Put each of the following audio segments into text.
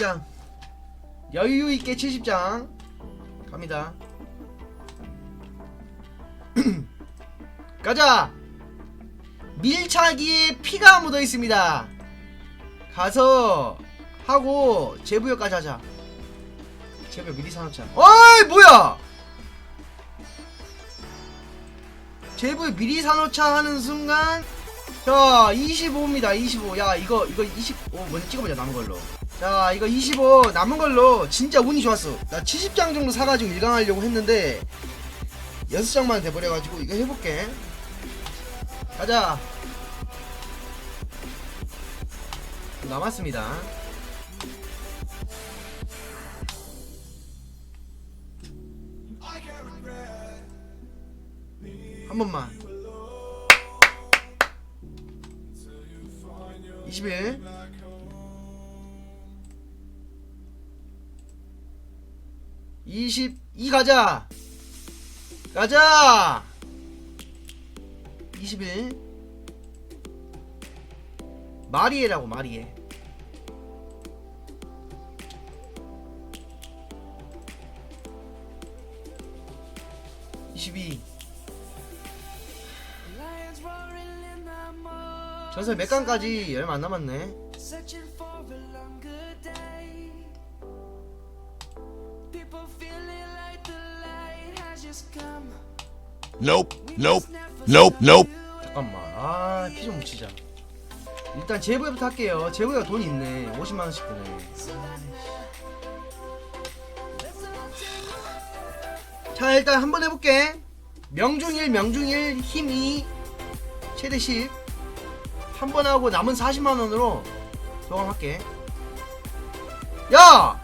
70장 여유 있게 70장 갑니다. 가자. 밀착기에 피가 묻어 있습니다. 가서 하고 제부여까지 하자. 제부여 미리 사놓자. 어이 뭐야? 제부여 미리 사놓자 하는 순간 자 25입니다 25. 야 이거 이거 25 먼저 찍어보자 남은 걸로. 자 이거 25 남은 걸로 진짜 운이 좋았어. 나 70장 정도 사가지고 일강하려고 했는데 6장만 돼버려가지고 이거 해볼게. 가자. 남았습니다. 한 번만. 21. 이십이 가자. 가자. 21. 마리에라고 마리에. 이십이. 전설 몇 강까지 얼마 안 남았네. Nope, nope, nope, nope. 잠깐만. 아, 피 좀 묻히자. 일단 제부에부터 할게요. 제부가 돈 있네. 50만 원씩 드네. 자, 일단 한번 해볼게. 명중일, 명중일, 힘이 최대 10. 한 번 하고 남은 40만 원으로 도감할게. 야!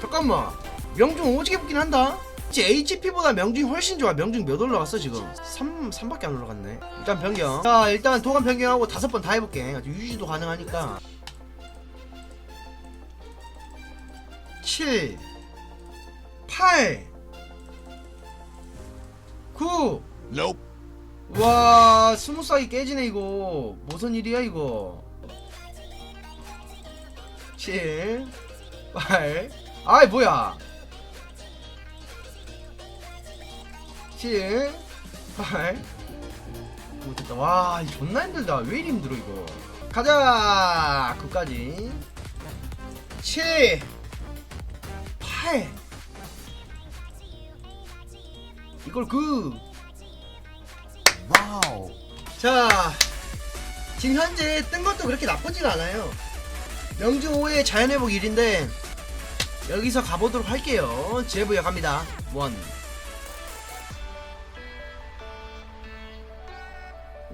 잠깐만. 명중 오지게 붙긴 한다. HP보다 명중이 훨씬 좋아. 명중 몇 올라갔어 지금? 3, 3밖에 안 올라갔네. 일단 변경. 자, 일단 도감 변경하고 다섯 번 다 해볼게. 유지도 가능하니까. 7, 8, 9. Nope. 와, 스무스하게 깨지네 이거. 무슨 일이야 이거? 7, 8. 아이 뭐야? 7, 8. 못했다. 와, 이거 존나 힘들다. 왜 이리 힘들어 이거? 가자. 9까지. 7, 8. 이걸 그. 와우. 자, 지금 현재 뜬 것도 그렇게 나쁘진 않아요. 명중 5의 자연회복 1인데 여기서 가보도록 할게요. 제부여 갑니다. 원.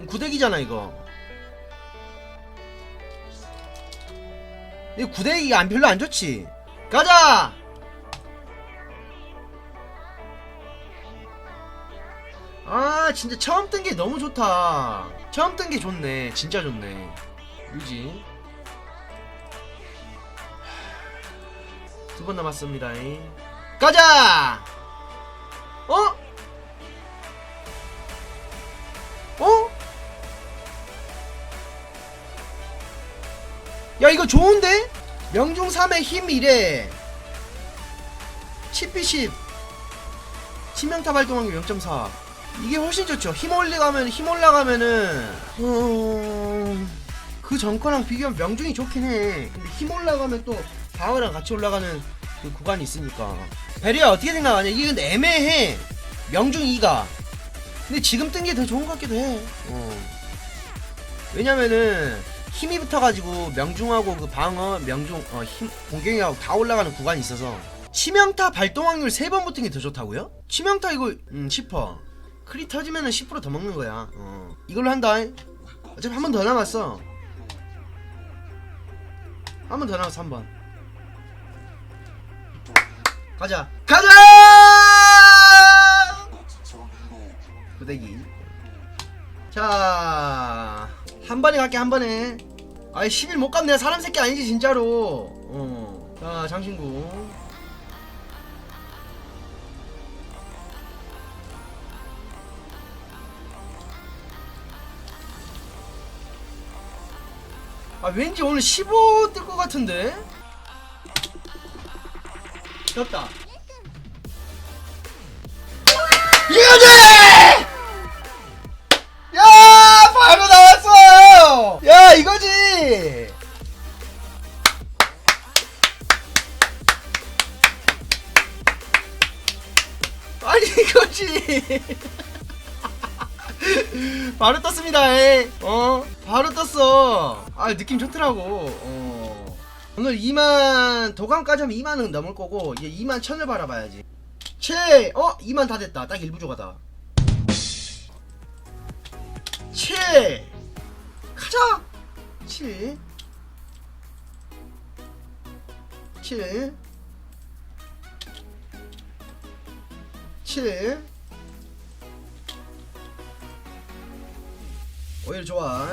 구대기잖아 이거. 이 구대기가 안 별로 안 좋지. 가자. 아 진짜 처음 뜬 게 너무 좋다 처음 뜬 게 좋네 진짜 좋네 유지 두번 남았습니다 가자 어? 어? 야 이거 좋은데? 명중 3의 힘 1에 10p10 치명타 발동하기 0.4 이게 훨씬 좋죠. 힘 올라가면 힘 올라가면은 어... 그 전거랑 비교하면 명중이 좋긴 해. 근데 힘 올라가면 또 방어랑 같이 올라가는 그 구간이 있으니까. 베리야 어떻게 생각하냐? 이게 근데 애매해. 명중 2가. 근데 지금 뜬 게 더 좋은 것 같기도 해. 어. 왜냐면은 힘이 붙어가지고 명중하고 그 방어, 명중, 어, 힘, 공격하고 다 올라가는 구간이 있어서 치명타 발동 확률 3번 붙은 게 더 좋다고요? 치명타 이거 음 10%. 크리 터지면은 10%더 먹는 거야. 어. 이걸로 한다. 어차피 한 번 더 남았어. 한 번 더 남았어, 한 번. 가자. 가자! 부대기. 자, 한 번에 갈게, 한 번에. 아이, 10일 못 내가 사람 새끼 아니지, 진짜로. 어. 자, 장신구. 아 왠지 오늘 15 뜰 것 같은데 됐다 이거지 야 바로 나왔어 야 이거지 아니 이거지. 바로 떴습니다 에. 어 바로 떴어. 아 느낌 좋더라고. 어. 오늘 2만 도감까지 하면 2만은 넘을 거고 이제 2만 1000을 바라봐야지. 7 어? 2만 다 됐다. 딱 1부족하다. 7 가자 7 7 7 오히려 좋아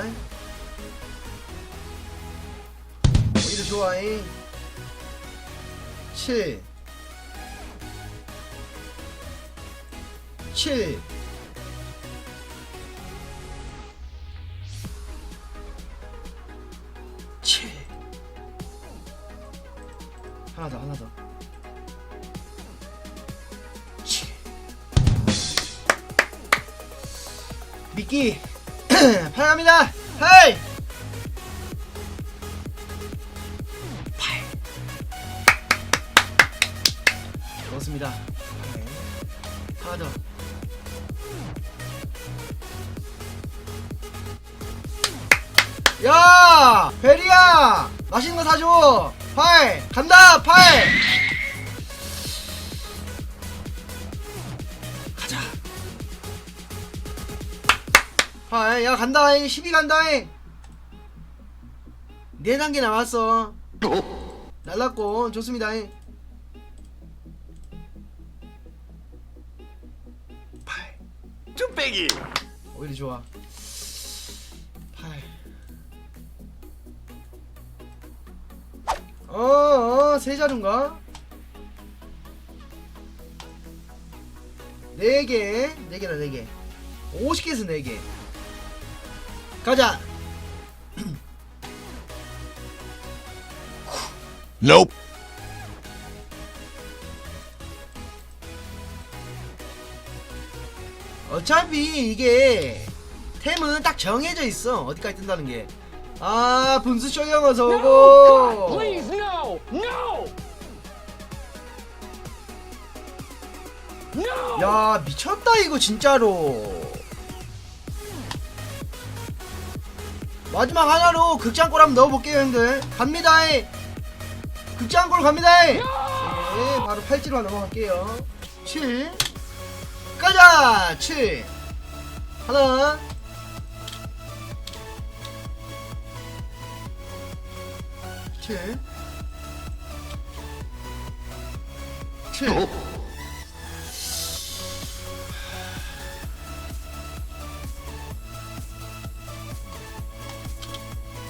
오히려 좋아 7 7 7 하나 더 하나 더7 미끼 파랍니다 8 8 좋습니다 네. 하나 더 야! 베리야! 맛있는 거 사줘! 8! 간다! 8! 가자! 8! 야, 간다! 12 간다! 4단계 남았어. 날랐고, 좋습니다. 8. 쭈빼기 오히려 좋아. 어, 어, 세 자루인가? 네 개, 네 개다, 네 개. 50개에서 네 개. 가자! Nope 어차피 이게 템은 딱 정해져 있어. 어디까지 뜬다는 게. 아, 분수 쇼형 어서 오고. 야 미쳤다 이거 진짜로. 마지막 하나로 극장골 한번 넣어볼게요 형들. 갑니다 극장골 갑니다 네 바로 팔찌로 넘어갈게요. 7 가자 7 하나. 칠, 칠.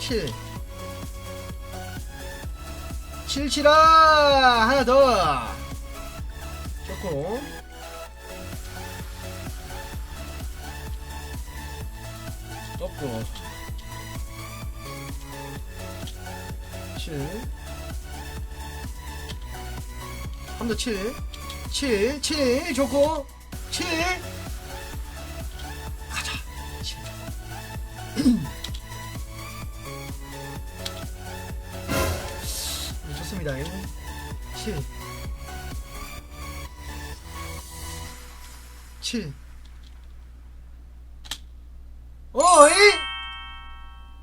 7 7 7아 하나 더. 좋고 떴고 7 한번더 7 7 7 좋고 7 네, 좋습니다. 7 7 어이!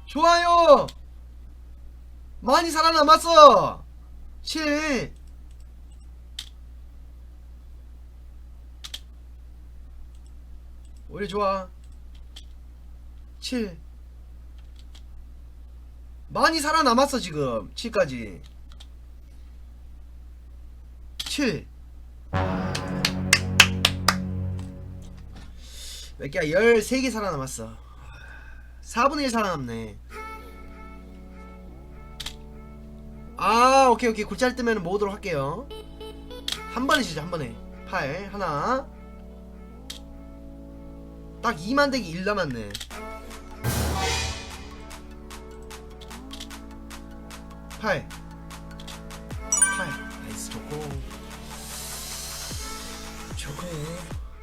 좋아요! 많이 살아남았어! 7 오히려 좋아. 7 많이 살아남았어 지금. 7까지 7 몇 개야? 13개 살아남았어. 4분의 1 살아남네. 아 오케이 오케이. 골짜리 뜨면 모으도록 할게요. 한 번에 진짜 한 번에. 8 하나. 딱 2만 대기 1 남았네. 8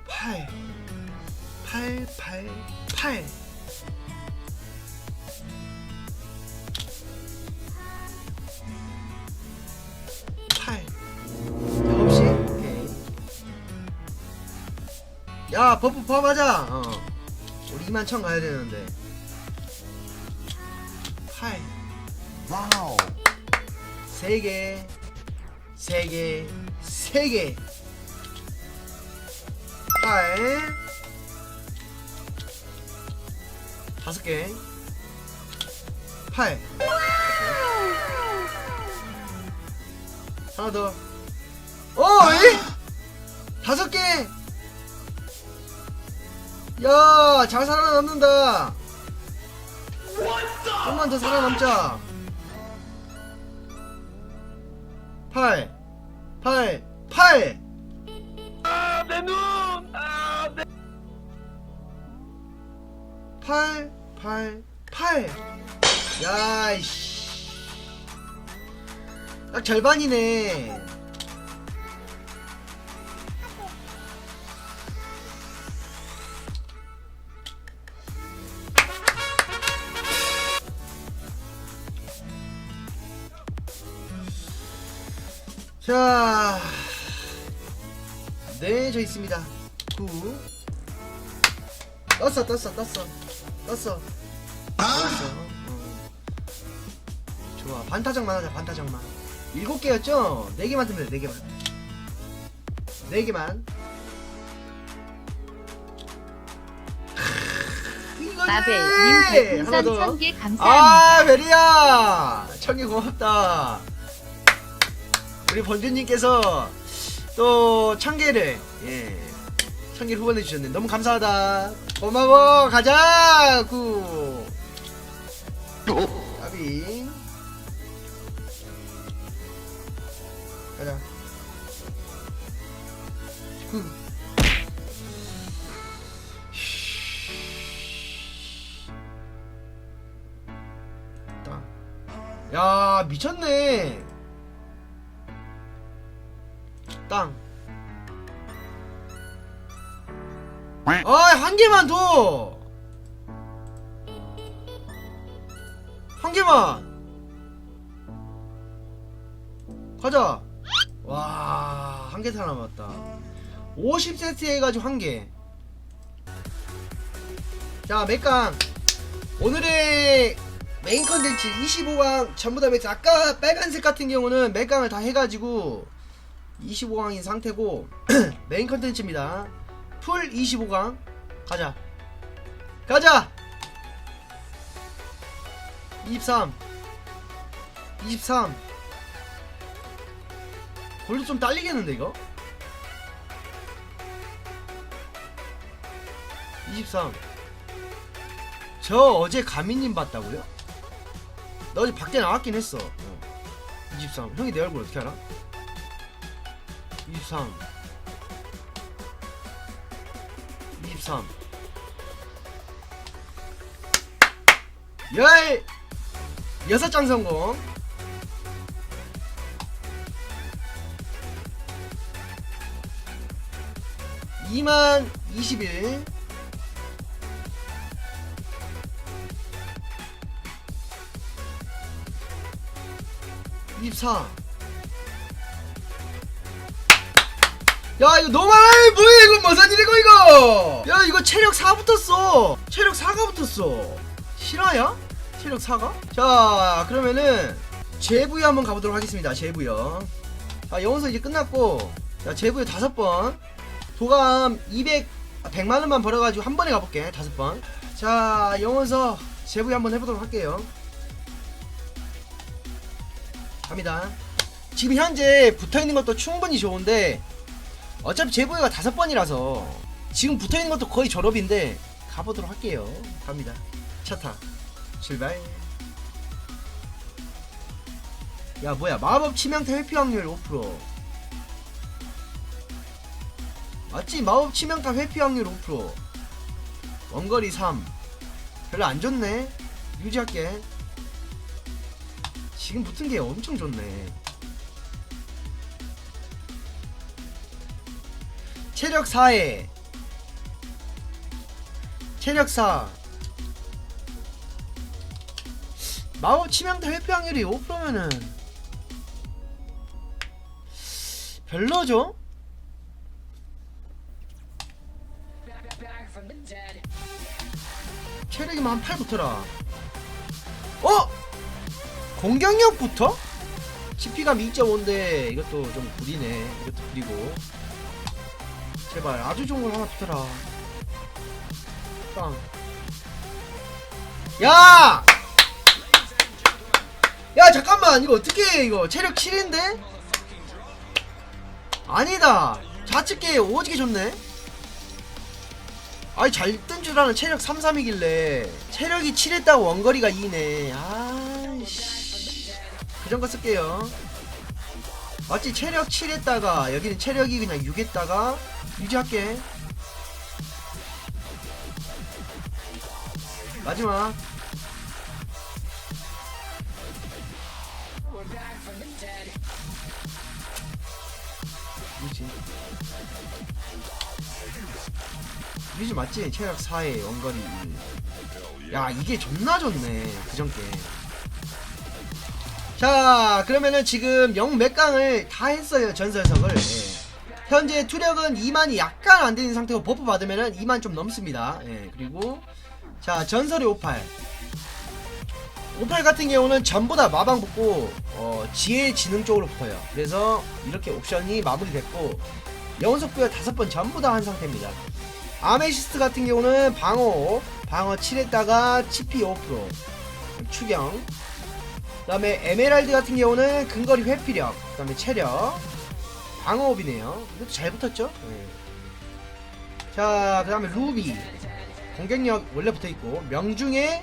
8 8 8 8 8 없이 오케이. 야 버프 포함하자. 어. 우리 2만 천 가야 되는데. 8 Wow. 세 개, 세 개, 세 개. 팔, 다섯 개, 팔. 하나 더. 어, 이 다섯 개. 야, 잘 살아남는다. 좀만 더 살아남자. 8 8 8 아, 내 눈! 아, 내 8 8 8 야 이씨. 딱 절반이네. 자, 네, 저 있습니다. 9. 떴어, 떴어, 떴어. 떴어. 떴어. 어. 좋아. 반타작만 하자, 반타작만. 일곱 개였죠? 네 개만 뜨면 돼, 네 개만. 네 개만. 이거지! 마벨님 하나 별풍선. 1000개 감사합니다. 아, 베리야! 청개 고맙다. 우리 번주님께서 또 청개를, 예, 청개를 후원해 주셨네. 너무 감사하다. 고마워! 가자! 구. 까비. 가자. 구. 땅. 야 미쳤네 땅. 아 한 개만 더. 한 개만. 가자. 와 한 개 살아남았다. 50세트 해가지고 한 개 자 맥강 오늘의 메인 컨텐츠 25왕 전부 다 맥스 아까 빨간색 같은 경우는 맥강을 다 해가지고 25강인 상태고 메인 컨텐츠입니다 풀 25강 가자 가자 23 23 골드 좀 딸리겠는데 이거 23 저 어제 가미님 봤다고요? 나 어제 밖에 나왔긴 했어. 어. 23. 형이 내 얼굴 어떻게 알아? 23. 23. 열! 여섯 장 성공. 이만 21. 24. 야 이거 너무 많아 뭐야 이거 무슨 일이고 이거? 야 이거 체력 4 붙었어. 체력 4가 붙었어. 실화야? 체력 4가? 자 그러면은 제부여 한번 가보도록 하겠습니다. 제부여 아 영원서 이제 끝났고. 자 제부여 다섯 번. 도감 200 아, 100만원만 벌어가지고 한 번에 가볼게. 다섯 번자 영원서 제부여 한번 해보도록 할게요. 갑니다. 지금 현재 붙어있는 것도 충분히 좋은데 어차피 제보가 다섯 번이라서 지금 붙어 있는 것도 거의 졸업인데 가보도록 할게요. 갑니다. 차타 출발. 야 뭐야 마법 치명타 회피 확률 5% 맞지 마법 치명타 회피 확률 5% 원거리 3 별로 안 좋네 유지할게 지금 붙은 게 엄청 좋네. 체력 4에 체력 4 마법 치명타 회피 확률이 5%면은 별로죠? 체력이만 한8 붙어라. 어? 공격력부터? CP가 2.5인데 이것도 좀 구리네. 이것도 구리고. 제발 아주 좋은 걸 하나 붙어라. 빵. 야! 야 잠깐만 이거 어떻게 해 이거 체력 7인데? 아니다 좌측계 오지게 좋네 아니 잘 뜬 줄 아는 체력 3, 3이길래 체력이 7했다고 원거리가 2네 아이씨 그전 거 쓸게요 맞지 체력 7했다가 여기는 체력이 그냥 6했다가 유지할게 마지막 유지 유지 맞지? 체력 4에 원거리 1. 야 이게 존나 좋네 그전게 자 그러면은 지금 영 몇강을 다 했어요 전설석을 예. 현재 투력은 2만이 약간 안 되는 상태고 버프 받으면은 2만 좀 넘습니다 예. 그리고 자 전설의 58 58 같은 경우는 전부 다 마방 붙고 어, 지혜 지능 쪽으로 붙어요. 그래서 이렇게 옵션이 마무리됐고 영혼석 부여 다섯 번 전부 다 한 상태입니다. 아메시스트 같은 경우는 방어 방어 7에다가 치피 5% 추경 그 다음에 에메랄드 같은 경우는 근거리 회피력 그 다음에 체력 방어업이네요. 이것도 잘 붙었죠? 네. 자 그 다음에 루비. 공격력 원래 붙어 있고 명중에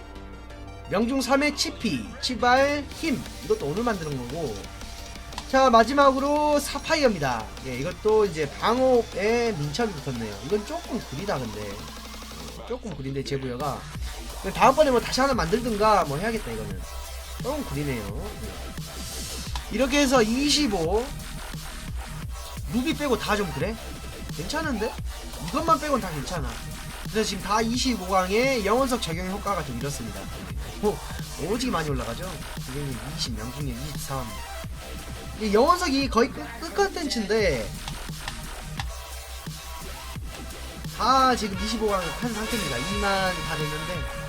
명중 3의 치피, 치발, 힘. 이것도 오늘 만드는 거고. 자 마지막으로 사파이어입니다. 예 이것도 이제 방어에 민첩이 붙었네요. 이건 조금 구리다 근데. 예, 조금 구린데 제부여가. 다음번에 뭐 다시 하나 만들든가 뭐 해야겠다 이거는. 조금 구리네요. 예. 이렇게 해서 25 루비 빼고 다 좀 그래? 괜찮은데? 이것만 빼곤 다 괜찮아 그래서 지금 다 25강의 영원석 적용 효과가 좀 이렇습니다. 오, 오지게 많이 올라가죠? 고객님 20, 명중님 23. 이 영원석이 거의 끝, 끝 컨텐츠인데 다 지금 25강을 한 상태입니다. 2만 다 됐는데